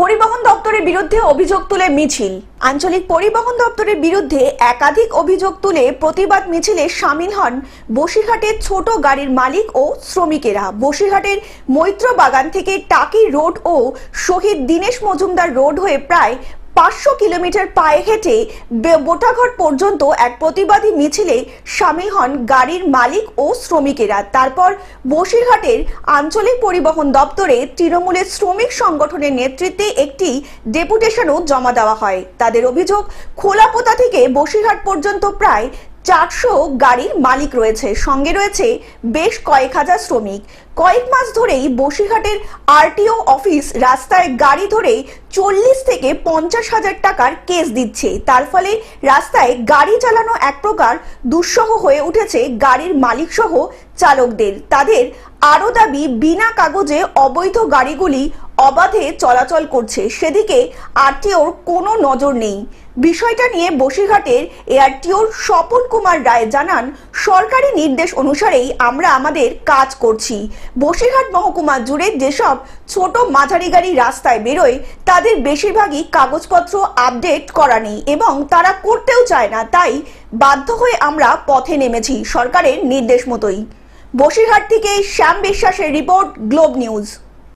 পরিবহন দপ্তরের বিরুদ্ধে অভিযোগ তুলে মিছিল। আঞ্চলিক পরিবহন দপ্তরের বিরুদ্ধে একাধিক অভিযোগ তুলে প্রতিবাদ মিছিলে সামিল হন বসিরহাটের ছোট গাড়ির মালিক ও শ্রমিকেরা। বসিরহাটের মৈত্র বাগান থেকে টাকি রোড ও শহীদ দীনেশ মজুমদার রোড হয়ে প্রায় পাঁচশো কিলোমিটার পায়ে হেঁটে বে- বোটাঘাট পর্যন্ত এক প্রতিবাদী মিছিলে সামিল হন গাড়ির মালিক ও শ্রমিকেরা। তারপর বসিরহাটের আঞ্চলিক পরিবহন দপ্তরে তৃণমূলের শ্রমিক সংগঠনের নেতৃত্বে একটি ডেপুটেশনও জমা দেওয়া হয়। তাদের অভিযোগ, খোলাপোতা থেকে বসিরহাট পর্যন্ত প্রায় চারশো গাড়ির মালিক রয়েছে। সঙ্গে রয়েছে বেশ কয়েক হাজার শ্রমিক। কয়েক মাস ধরেই বসিরহাটের আরটিও অফিস রাস্তায় গাড়ি ধরে চল্লিশ থেকে পঞ্চাশ হাজার টাকার কেস দিচ্ছে। তার ফলে রাস্তায় গাড়ি চালানো এক প্রকার দুঃসহ হয়ে উঠেছে গাড়ির মালিক সহ চালকদের। তাদের আরও দাবি, বিনা কাগজে অবৈধ গাড়িগুলি অবাধে চলাচল করছে। সেদিকে আরটিওর কোনো নজর নেই। বিষয়টা নিয়ে বসিরহাটের এআরটিওর স্বপন কুমার রায় জানান, সরকারি নির্দেশ অনুসারেই আমরা আমাদের কাজ করছি। বসিরহাট মহকুমা জুড়ে যেসব ছোট মাঝারি গাড়ি রাস্তায় বেরোয়, তাদের বেশিরভাগই কাগজপত্র আপডেট করা নেই এবং তারা করতেও চায় না, তাই বাধ্য হয়ে আমরা পথে নেমেছি সরকারের নির্দেশ মতোই। বসিরহাট থেকে শ্যাম বিশ্বাসের রিপোর্ট, গ্লোব নিউজ।